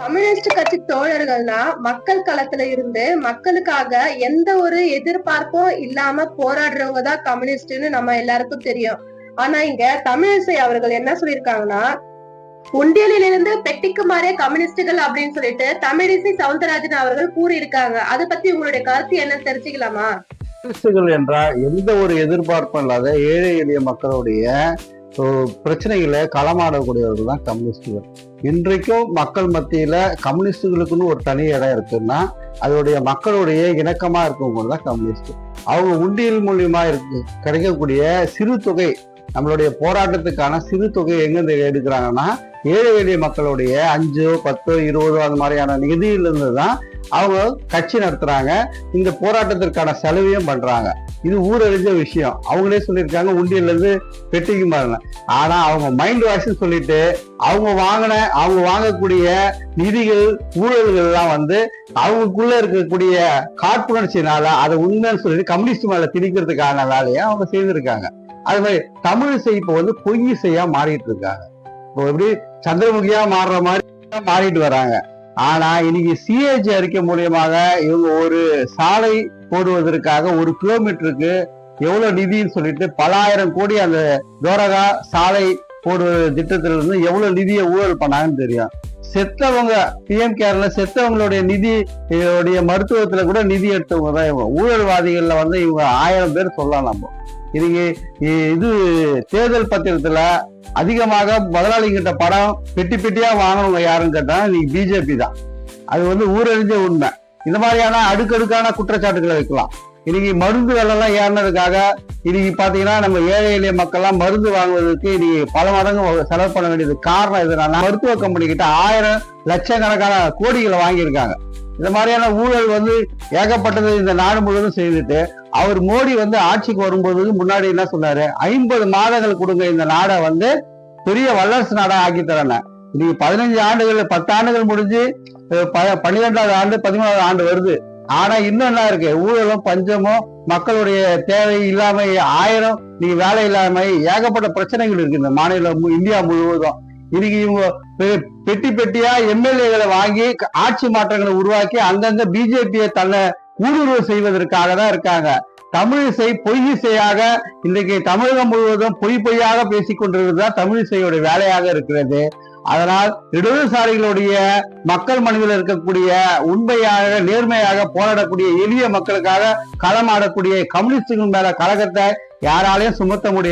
Communist கட்சி தோழர்கள்னா மக்கள் களத்துல இருந்து மக்களுக்காக எந்த ஒரு எதிர்பார்ப்பும் இல்லாம போராடுறவங்க தான் கம்யூனிஸ்ட்னு நம்ம எல்லாருக்கும் தெரியும். ஆனா இங்க தமிழிசை அவர்கள் என்ன சொல்லியிருக்காங்கன்னா உண்டியலிலிருந்து பெட்டிக்கு மாறிய கம்யூனிஸ்டுகள் அப்படின்னு சொல்லிட்டு தமிழிசை சவுந்தரராஜன் அவர்கள் கூறியிருக்காங்க. அதை பத்தி உங்களுடைய கருத்து என்ன தெரிஞ்சுக்கலாமா? கம்யூனிஸ்டுகள் என்றால் எந்த ஒரு எதிர்பார்ப்பும் இல்லாத ஏழை எளிய மக்களுடைய பிரச்சனைகளை களமாடக்கூடியவர்கள் தான் கம்யூனிஸ்டுகள். இன்றைக்கும் மக்கள் மத்தியில் கம்யூனிஸ்டுகளுக்குன்னு ஒரு தனி இடம் இருக்குன்னா அதோடைய மக்களுடைய இணக்கமாக இருக்கவங்க தான் கம்யூனிஸ்ட். அவங்க உண்டியல் மூலியமா இருக்கு கிடைக்கக்கூடிய சிறு தொகை நம்மளுடைய போராட்டத்துக்கான சிறு தொகை எங்கேருந்து எடுக்கிறாங்கன்னா ஏழை எளிய மக்களுடைய அஞ்சோ பத்தோ இருபதோ அந்த மாதிரியான நிதியிலிருந்து தான் அவங்க கட்சி நடத்துகிறாங்க இந்த போராட்டத்திற்கான செலவையும் பண்ணுறாங்க இது ஊரழிஞ்ச விஷயம். அவங்களே சொல்லியிருக்காங்க உண்டியிலேருந்து பெட்டிக்கு மாறின. ஆனால் அவங்க மைண்ட் வாஷ்னு சொல்லிட்டு அவங்க வாங்கின அவங்க வாங்கக்கூடிய நிதிகள் ஊழல்கள்லாம் வந்து அவங்களுக்குள்ள இருக்கக்கூடிய காழ்ப்புணர்ச்சினால அதை உண்மைன்னு சொல்லிட்டு கம்யூனிஸ்ட் மேல திணிக்கிறதுக்கான வேலையை அவங்க செய்திருக்காங்க. அது மாதிரி தமிழிசை இப்போ வந்து பொய் இசையா மாறிட்டு இருக்காங்க. இப்போ எப்படி சந்திரமுகியா மாறுற மாதிரி மாறிட்டு வராங்க. ஆனா இன்னைக்கு சிஏஜி அறிக்கை மூலியமாக இவங்க ஒரு சாலை போடுவதற்காக ஒரு கிலோமீட்டருக்கு எவ்வளவு நிதின்னு சொல்லிட்டு பல ஆயிரம் கோடி அந்த தோரகா சாலை போடுவது திட்டத்திலிருந்து எவ்வளவு நிதியை ஊழல் பண்ணாங்கன்னு தெரியும். செத்தவங்க பிஎம் கேர்ல செத்தவங்களுடைய நிதி உடைய மருத்துவத்துல கூட நிதி எடுத்தவங்க தான் இவங்க. ஊழல்வாதிகள்ல வந்து இவங்க ஆயிரம் பேர் சொல்லலாம் நம்ம. இன்னைக்கு இது தேர்தல் பத்திரத்துல அதிகமாக முதலாளிகிட்ட படம் பெட்டி பெட்டியா வாங்கினவங்க யாருன்னு கேட்டா இன்னைக்கு பிஜேபி தான். அது வந்து ஊரறிஞ்ச உண்மை. இந்த மாதிரியான அடுக்கடுக்கான குற்றச்சாட்டுகளை வைக்கலாம். இன்னைக்கு மருந்து விலைலாம் ஏறினதுக்காக இன்னைக்கு பாத்தீங்கன்னா நம்ம ஏழை எளிய மக்கள்லாம் மருந்து வாங்குவதற்கு இன்னைக்கு பல மடங்கு செலவு பண்ண வேண்டியது காரணம் எதுனா மருத்துவ கம்பெனி கிட்ட ஆயிரம் லட்சக்கணக்கான கோடிகளை வாங்கியிருக்காங்க. இந்த மாதிரியான ஊழல் வந்து ஏகப்பட்டது இந்த நாடு முழுவதும் செய்துட்டு அவர் மோடி வந்து ஆட்சிக்கு வரும்போது முன்னாடி என்ன சொன்னாரு? ஐம்பது மாதங்கள் கொடுங்க இந்த நாடை வந்து பெரிய வல்லரசு நாடா ஆக்கி தரேன் இன்னைக்கு பதினஞ்சு ஆண்டுகள் பத்து ஆண்டுகள் முடிஞ்சு ப- பன்னிரெண்டாவது ஆண்டு பதிமூணாவது ஆண்டு வருது. ஆனா இன்னும் என்ன இருக்கு? ஊழலும் பஞ்சமும் மக்களுடைய தேவை இல்லாம ஆயிரம் நீங்க வேலை இல்லாம ஏகப்பட்ட பிரச்சனைகள் இருக்கு இந்த மாநிலம் இந்தியா முழுவதும். இன்னைக்கு இவங்க பெட்டி பெட்டியா எம்எல்ஏகளை வாங்கி ஆட்சி மாற்றங்களை உருவாக்கி அந்தந்த பிஜேபியை தன்னை ஊடுருவ செய்வதற்காக தான் இருக்காங்க. தமிழிசை பொய் இசையாக இன்றைக்கு தமிழகம் முழுவதும் பொய் பொய்யாக பேசிக் கொண்டிருப்பதுதான் தமிழிசையோட வேலையாக இருக்கிறது. அதனால் இடதுசாரிகளுடைய மக்கள் மனதில் இருக்கக்கூடிய உண்மையாக நேர்மையாக போராடக்கூடிய எளிய மக்களுக்காக களமாடக்கூடிய கம்யூனிஸ்டுகள் மேல கழகத்தை யாராலையும் சுமத்த முடியாது.